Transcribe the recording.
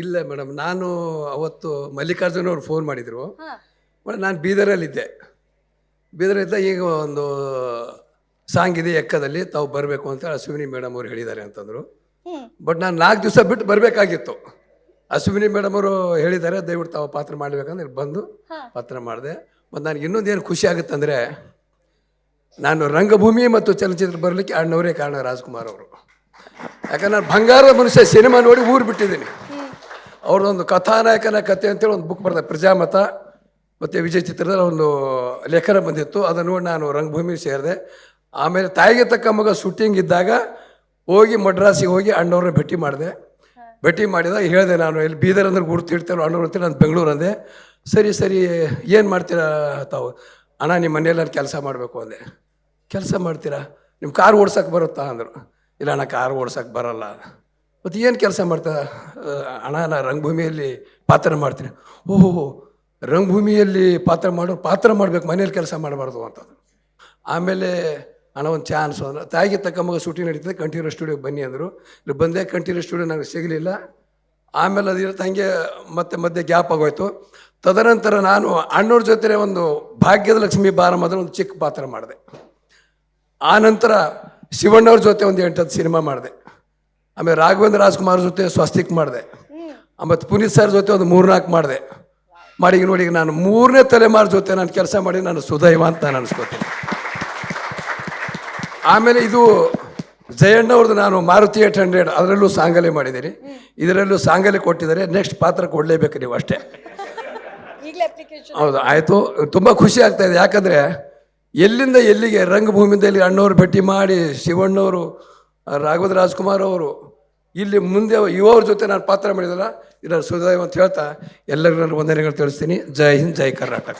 ಇಲ್ಲ ಮೇಡಮ್ ನಾನು ಅವತ್ತು ಮಲ್ಲಿಕಾರ್ಜುನ್ ಅವ್ರು ಫೋನ್ ಮಾಡಿದರು. ಮೇಡಮ್ ನಾನು ಬೀದರಲ್ಲಿದ್ದೆ. ಬೀದರಲ್ಲಿದ್ದ ಈಗ ಒಂದು ಸಾಂಗ್ ಇದೆ ಎಕ್ಕದಲ್ಲಿ ತಾವು ಬರಬೇಕು ಅಂತ ಅಶ್ವಿನಿ ಮೇಡಮ್ ಅವ್ರು ಹೇಳಿದ್ದಾರೆ ಅಂತಂದರು. ಬಟ್ ನಾನು ನಾಲ್ಕು ದಿವಸ ಬಿಟ್ಟು ಬರಬೇಕಾಗಿತ್ತು. ಅಶ್ವಿನಿ ಮೇಡಮ್ ಅವರು ಹೇಳಿದ್ದಾರೆ ದಯವಿಟ್ಟು ತಾವು ಪಾತ್ರ ಮಾಡಬೇಕಂದ್ರೆ ಬಂದು ಪಾತ್ರ ಮಾಡಿದೆ. ಮತ್ತು ನನಗೆ ಇನ್ನೊಂದೇನು ಏನು ಖುಷಿ ಆಗುತ್ತಂದರೆ ನಾನು ರಂಗಭೂಮಿ ಮತ್ತು ಚಲನಚಿತ್ರ ಬರಲಿಕ್ಕೆ ಅಣ್ಣವರೇ ಕಾರಣ ರಾಜ್ಕುಮಾರ್ ಅವರು. ಯಾಕಂದ್ರೆ ನಾನು ಬಂಗಾರದ ಮನುಷ್ಯ ಸಿನಿಮಾ ನೋಡಿ ಊರು ಬಿಟ್ಟಿದ್ದೀನಿ. ಅವ್ರದ್ದೊಂದು ಕಥಾನಾಯಕನ ಕತೆ ಅಂತೇಳಿ ಒಂದು ಬುಕ್ ಬರ್ತದೆ ಪ್ರಜಾಮತ ಮತ್ತು ವಿಜಯ್ ಚಿತ್ರದಲ್ಲಿ ಒಂದು ಲೇಖನ ಬಂದಿತ್ತು. ಅದನ್ನು ನೋಡಿ ನಾನು ರಂಗಭೂಮಿ ಸೇರಿದೆ. ಆಮೇಲೆ ತಾಯಿಗೆ ತಕ್ಕ ಮಗ ಶೂಟಿಂಗ್ ಇದ್ದಾಗ ಹೋಗಿ ಮಡ್ರಾಸಿಗೆ ಹೋಗಿ ಅಣ್ಣವ್ರನ್ನ ಭೇಟಿ ಮಾಡಿದೆ. ಭೇಟಿ ಮಾಡಿದಾಗ ಹೇಳಿದೆ ನಾನು ಇಲ್ಲಿ ಬೀದರ್ ಅಂದ್ರೆ ಗುರುತು ಇಡ್ತೇವೆ ಅಣ್ಣವ್ರು ಅಂತೇಳಿ ನಾನು ಬೆಂಗಳೂರು ಅಂದೆ. ಸರಿ ಸರಿ, ಏನು ಮಾಡ್ತೀರಾ ತಾವು? ಅಣ್ಣ, ನಿಮ್ಮ ಮನೆಯಲ್ಲಿ ನಾನು ಕೆಲಸ ಮಾಡಬೇಕು ಅಂದೆ. ಕೆಲಸ ಮಾಡ್ತೀರಾ? ನಿಮ್ಮ ಕಾರ್ ಓಡ್ಸೋಕೆ ಬರುತ್ತಾ? ಅಂದರು. ಇಲ್ಲ ಅಣ್ಣ, ಕಾರ್ ಓಡ್ಸೋಕೆ ಬರಲ್ಲ. ಮತ್ತು ಏನು ಕೆಲಸ ಮಾಡ್ತಾ ಅಣ್ಣ, ನಾ ರಂಗಭೂಮಿಯಲ್ಲಿ ಪಾತ್ರ ಮಾಡ್ತೀನಿ. ಓಹೋ, ರಂಗಭೂಮಿಯಲ್ಲಿ ಪಾತ್ರ ಮಾಡೋ, ಪಾತ್ರ ಮಾಡಬೇಕು ಮನೆಯಲ್ಲಿ ಕೆಲಸ ಮಾಡಬಾರ್ದು ಅಂತ ಆಮೇಲೆ ಹಣ ಒಂದು ಚಾನ್ಸ್ ಅಂದ್ರೆ. ತಾಯಿಗೆ ತಕ್ಕ ಮಗ ಶೂಟಿಂಗ್ ನಡೀತದೆ, ಕಂಠೀರ ಸ್ಟುಡಿಯೋಗೆ ಬನ್ನಿ ಅಂದರು. ಇಲ್ಲಿ ಬಂದೆ, ಕಂಠೀರ ಸ್ಟುಡಿಯೋ ನನಗೆ ಸಿಗಲಿಲ್ಲ. ಆಮೇಲೆ ಅದು ಇರುತ್ತೆ ಹಂಗೆ ಮತ್ತೆ ಮಧ್ಯೆ ಗ್ಯಾಪ್ ಆಗೋಯ್ತು. ತದನಂತರ ನಾನು ಅಣ್ಣವ್ರ ಜೊತೆ ಒಂದು ಭಾಗ್ಯದ ಲಕ್ಷ್ಮಿ ಬಾರಮ್ಮದ ಒಂದು ಚಿಕ್ಕ ಪಾತ್ರ ಮಾಡಿದೆ. ಆ ನಂತರ ಶಿವಣ್ಣವ್ರ ಜೊತೆ ಒಂದು ಎಂಟತ್ತು ಸಿನಿಮಾ ಮಾಡಿದೆ. ಆಮೇಲೆ ರಾಘವೇಂದ್ರ ರಾಜ್ಕುಮಾರ್ ಜೊತೆ ಸ್ವಸ್ತಿಕ್ ಮಾಡಿದೆ. ಆಮೇಲೆ ಪುನೀತ್ ಸರ್ ಜೊತೆ ಒಂದು ಮೂರ್ನಾಲ್ಕು ಮಾಡಿದೆ. ಮಾಡಿ ನೋಡಿ ನಾನು ಮೂರನೇ ತಲೆಮಾರು ಜೊತೆ ನಾನು ಕೆಲಸ ಮಾಡಿ ನಾನು ಸುದೈವ ಅಂತ ನಾನು ಅನ್ಸ್ಕೋತೀನಿ. ಆಮೇಲೆ ಇದು ಜಯಣ್ಣ ಅವ್ರದ್ದು ನಾನು ಮಾರುತಿ ಏಟ್ ಹಂಡ್ರೆಡ್ ಅದರಲ್ಲೂ ಸಾಂಗಲೆ ಮಾಡಿದ್ದೀನಿ ಇದರಲ್ಲೂ ಸಾಂಗಲೆ ಕೊಟ್ಟಿದ್ದಾರೆ. ನೆಕ್ಸ್ಟ್ ಪಾತ್ರ ಕೊಡಲೇಬೇಕು ನೀವು ಅಷ್ಟೇ. ಹೌದು ಆಯಿತು. ತುಂಬ ಖುಷಿ ಆಗ್ತಾ ಇದೆ. ಯಾಕಂದರೆ ಎಲ್ಲಿಂದ ಎಲ್ಲಿಗೆ ರಂಗಭೂಮಿಯಿಂದ ಇಲ್ಲಿ ಅಣ್ಣವ್ರು ಭೇಟಿ ಮಾಡಿ ಶಿವಣ್ಣವರು ರಾಘವೇಂದ್ರ ರಾಜ್ಕುಮಾರ್ ಅವರು ಇಲ್ಲಿ ಮುಂದೆ ಯುವವ್ರ ಜೊತೆ ನಾನು ಪಾತ್ರ ಮಾಡಿದಲ್ಲ ಇದರ ಸುದೈವ ಅಂತ ಹೇಳ್ತಾ ಎಲ್ಲರಿಗೂ ನಾನು ವಂದನೆಗಳು ತಿಳಿಸ್ತೀನಿ. ಜೈ ಹಿಂದ್, ಜೈ ಕರ್ನಾಟಕ.